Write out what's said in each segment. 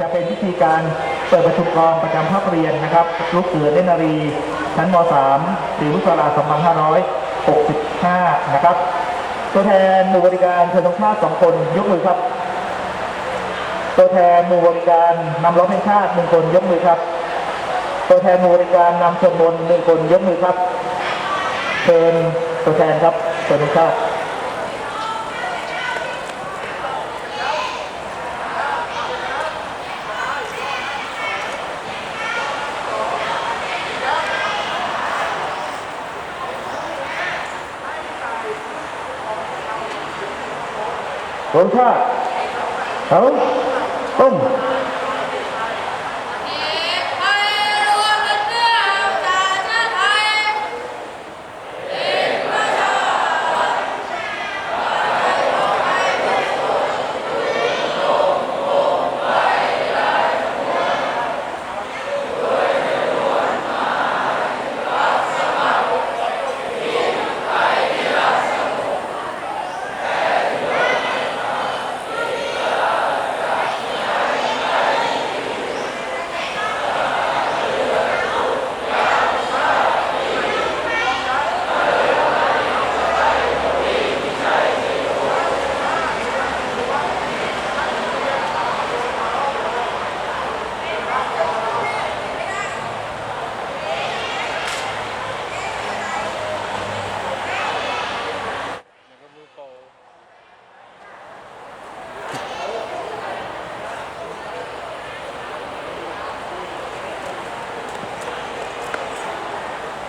จะเป็นวิธีการเปิดประชุมกองประจำภาคเรียนนะครับลูกเสือเนตรนารีชั้นม .3 ปีวุฒิศักราช2565 นะครับ ตัวแทนหมู่บริการเชิญทงชาติสองคนยกมือครับ ตัวแทนหมู่บริการนำร้องเพลงชาติหนึ่งคนยกมือครับ ตัวแทนหมู่บริการนำสวดมนต์หนึ่งคนยกมือครับเชิญตัวแทนครับเชิญทงชาติ รสชาติเขาต้ม ไทยรวมเป็นเรื่องชาติไทย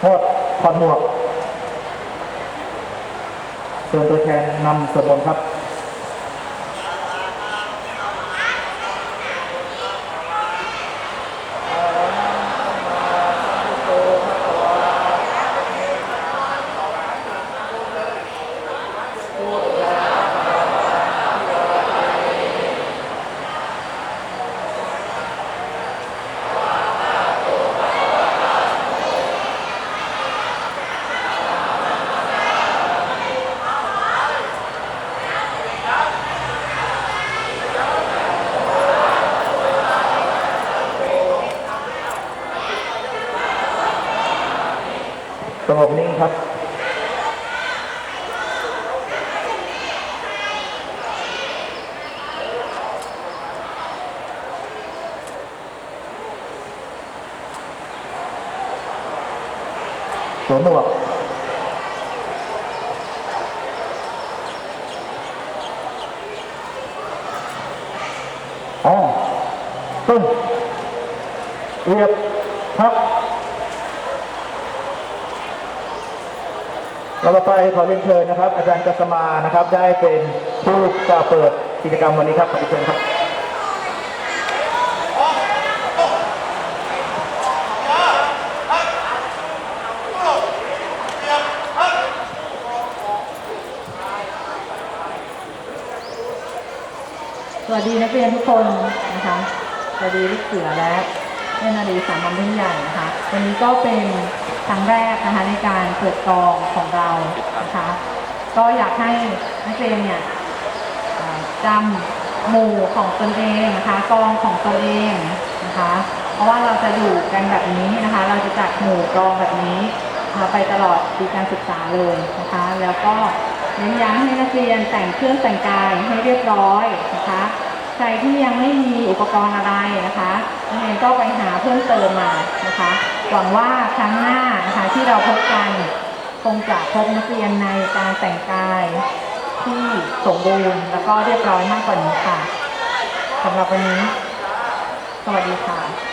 โท คอดหมวกเชิญตัวแทนนำสวดมนต์ครับ สงบนิ่งครับ สวมหมวกอ๋อต้นเรียบครับเราไปขอเรียนเชิญนะครับ อาจารย์กัสมานะครับ ได้เป็นผู้กล่าวเปิดกิจกรรมวันนี้ครับขอเรียนเชิญครับ สวัสดีนักเรียนทุกคนนะคะ สวัสดีลูกเสือและเนตรนารีสามัญรุ่นใหญ่นะคะ วันนี้ก็เป็นครั้งแรกนะคะในการเปิดกองของเรานะคะ ก็อยากให้นักเรียนเนี่ยจำหมู่ของตนเองนะคะกองของตนเองนะคะ เพราะว่าเราจะอยู่กันแบบนี้นะคะ เราจะจัดหมู่กองแบบนี้ไปตลอดปีการศึกษาเลยนะคะ แล้วก็ เน้นย้ำให้นักเรียนแต่งเครื่องแต่งกายให้เรียบร้อยนะคะ ใครที่ยังไม่มีอุปกรณ์อะไรนะคะนักเรียนก็ไปหาเพิ่มเติมมานะคะ หวังว่าครั้งหน้านะคะที่เราพบกันคงจะพบนักเรียนในการแต่งกายที่สมบูรณ์แล้วก็เรียบร้อยมากกว่านี้ค่ะสำหรับวันนี้ สวัสดีค่ะ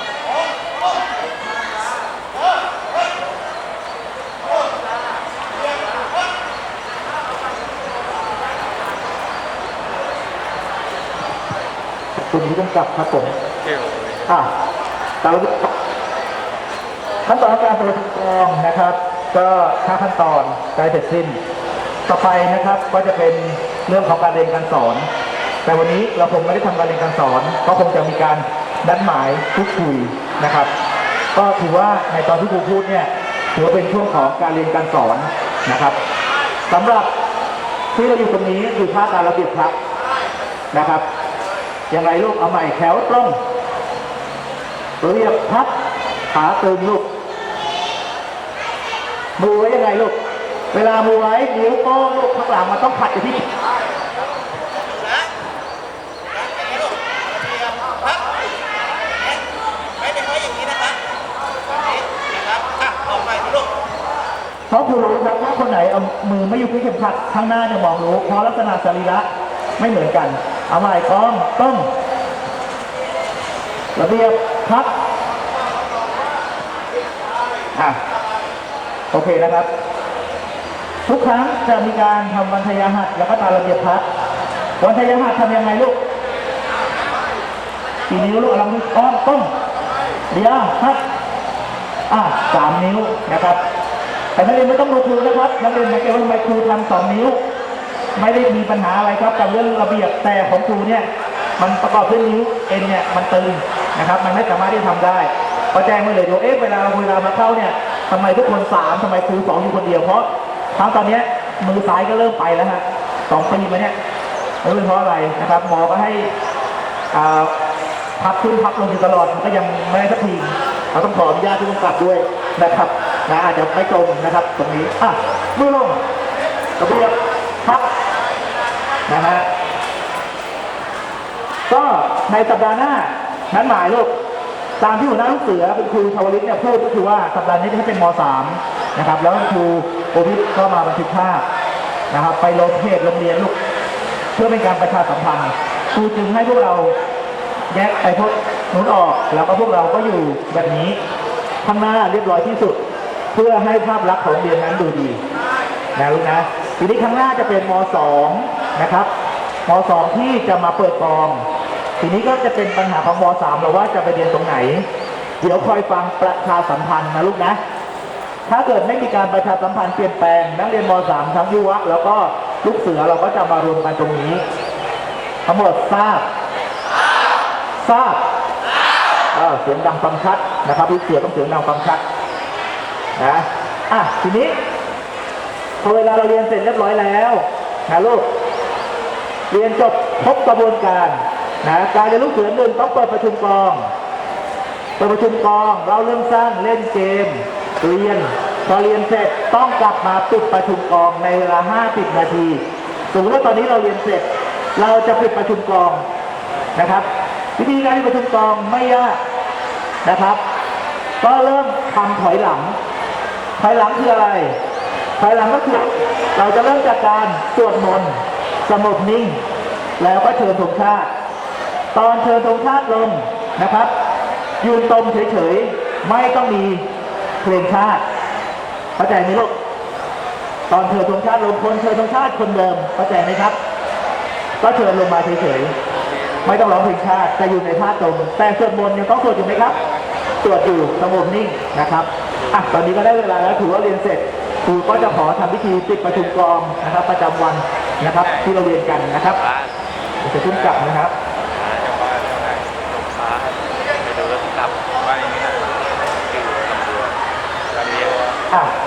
คุณผู้กำกับครับผมอะตามระเบียบขั้นตอนการเปิดกองนะครับ ก็ห้าขั้นตอนได้เสร็จสิ้น ต่อไปนะครับก็จะเป็นเรื่องของการเรียนการสอน แต่วันนี้เราคงไม่ได้ทำการเรียนการสอน ก็คงจะมีการนัดหมายพูดคุยนะครับ ก็ถือว่าในตอนที่ครูพูดเนี่ยถือว่าเป็นช่วงของการเรียนการสอนนะครับสำหรับที่เราอยู่ตรงนี้คือท่าการระเบียบครับนะครับ ยังไงลูกเอาใหม่แถวตรงเรียบพับขาตึงลูกมือไว้ยังไงลูก เวลามือไว้นิ้วโป้งลูกข้างหลังมันต้องขัดอยู่ที่ไม่เป็นไว้อย่างนี้นะครับแบบนี้นะครับอะออกไปลูกเพราะครูรู้ครับว่าคนไหนเอามือไม่อยู่ที่เข็มขัดข้างหน้าเนี่ยมองรู้เพราะลักษณะสรีระไม่เหมือนกัน เอาใหม่กล้องต้องระเบียบพับอะโอเคนะครับ ทุกครั้งจะมีการทำวันทยาหัดแล้วก็ตามระเบียบพับวันทยาหัดทำยังไงลูกกี่นิ้วลูกอาลองดูอ้อมต้มเดี๋ยวพับอะสามนิ้วนะครับแต่นักเรียนไม่ต้องดูครูนะครับนักเรียนสังเกตว่าทำไมครูทำสองนิ้ว ไม่ได้มีปัญหาอะไรครับกับเรื่องระเบียบแต่ของครูเนี่ยมันประกอบด้วยนิ้วเอ็นเนี่ยมันตึงนะครับ มันไม่สามารถที่จะทำได้ก็แจ้งไว้เลยดูเอ๊ะเวลาเวลามาเข้าเนี่ยทำไมทุกคนสามทำไมครูสองอยู่คนเดียวเพราะทั้งตอนเนี้ยมือซ้ายก็เริ่มไปแล้วฮะสองปีมาเนี่ยไม่รู้เพราะอะไรนะครับหมอก็ให้อ่าพับขึ้นพับลงอยู่ตลอดก็ยังไม่ได้สักทีเราต้องขออนุญาตที่ต้องกลับด้วยนะครับนะอาจจะไม่ตรงนะครับ ตรงนี้อะมือลงกระเบียบ นะฮะก็ในสัปดาห์หน้านั้นหมายลูกตามที่หัวหน้าลูกเสือเป็นครูชาวลิตเนี่ยพูดก็คือว่าสัปดาห์นี้จะให้เป็นม .3 นะครับ แล้วครูโอวิทก็มาบันทึกภาพนะครับ ไปลงเพจโรงเรียนลูกเพื่อเป็นการประชาสัมพันธ์ครูจึงให้พวกเราแยกไปพวกนู้นออก แล้วก็พวกเราก็อยู่แบบนี้ข้างหน้าเรียบร้อยที่สุด เพื่อให้ภาพลักษณ์ของโรงเรียนนั้นดูดีนะลูกนะทีนี้ข้างหน้าจะเป็นม .2 นะครับม .2 ที่จะมาเปิดกอง ทีนี้ก็จะเป็นปัญหาของม .3 เราว่าจะไปเรียนตรงไหน เดี๋ยวคอยฟังประชาสัมพันธ์นะลูกนะ ถ้าเกิดไม่มีการประชาสัมพันธ์เปลี่ยนแปลง นักเรียนม .3 ทั้งยุวะแล้วก็ลูกเสือเราก็จะมารวมกันตรงนี้ ทั้งหมดทราบ ทราบเออเสียงดังฟังชัดนะครับลูกเสือต้องเสียงดังฟังชัดนะอะทีนี้พอเวลาเราเรียนเสร็จเรียบร้อยแล้วนะลูก เรียนจบครบกระบวนการนะการเรียนลูกเสือหนึ่งต้องเปิดประชุมกองเปิดประชุมกองเราเรื่องสั้นเล่นเกม เรียนพอเรียนเสร็จต้องกลับมาปิดประชุมกองในเวลา50นาทีสมมติว่าตอนนี้เราเรียนเสร็จ เราจะปิดประชุมกองนะครับ วิธีการปิดประชุมกองไม่ยากนะครับ ก็เริ่มทำถอยหลัง ถอยหลังคืออะไร ถอยหลังก็คือเราจะเริ่มจากการสวดมนต์ สงบนิ่ง แล้วก็เชิญธงชาติ ตอนเชิญธงชาติลงนะครับ ยืนตรงเฉยๆ ไม่ต้องมีเพลงชาติ เข้าใจไหมลูก ตอนเชิญธงชาติลงคนเชิญธงชาติคนเดิม เข้าใจไหมครับ ก็เชิญลงมาเฉยๆ ไม่ต้องร้องเพลงชาติจะอยู่ในท่าตรง แต่สวดมนต์ยังต้องสวดอยู่ไหมครับสวดอยู่สงบนิ่งนะครับอะตอนนี้ก็ได้เวลาแล้วถือว่าเรียนเสร็จครูก็จะขอทำพิธีปิดประชุมกองนะครับ ประจำวัน นะครับที่เราเรียนกันนะครับจะขึ้นกลับนะครับ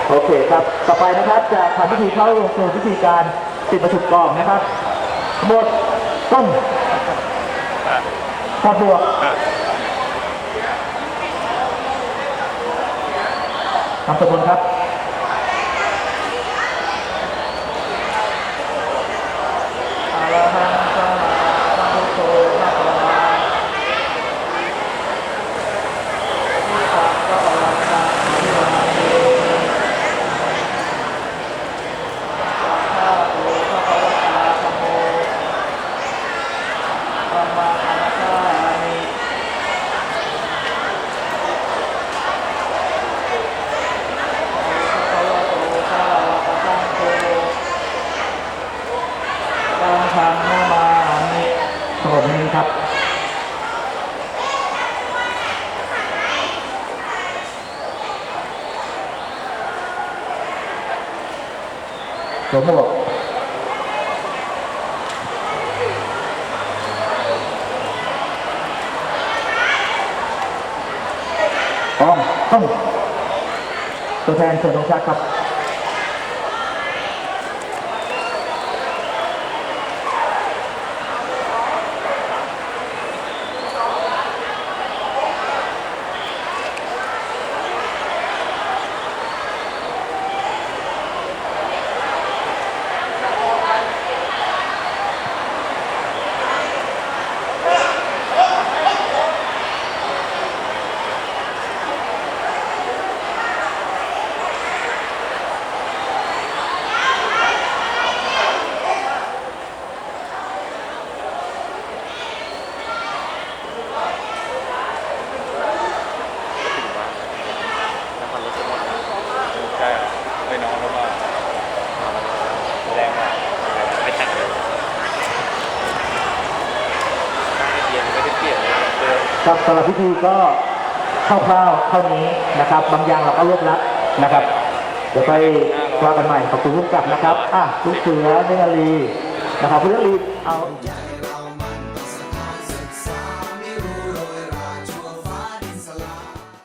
โอเคครับ ต่อไปนะครับจะทำพิธีเข้าสู่พิธีการปิดประชุมกองนะครับหมดต้นขอดบวกทำสมบูรณ์ครับ อะระหังสัมมาสัมพุทโธภะคะวาอิทังภะคะวันตังอภิวาเทสัทธาโตภะคะวตาธัมโมธัมมังอนัสสามิภะคะวะโตสาวกสังโฆ บางทางนามามิสงบนี้ครับ สวมหมวก อ้อมต้องตัวแทนเชินตองชาติครับ ครับสำหรับพิธีก็คร่าวๆเท่านี้นะครับ บางอย่างเราก็รวบลัดนะครับ เดี๋ยวไปว่ากันใหม่ขอบคุณทุกกับนะครับอะลูกเสือเนรีนะครับเพื่อนรีเอา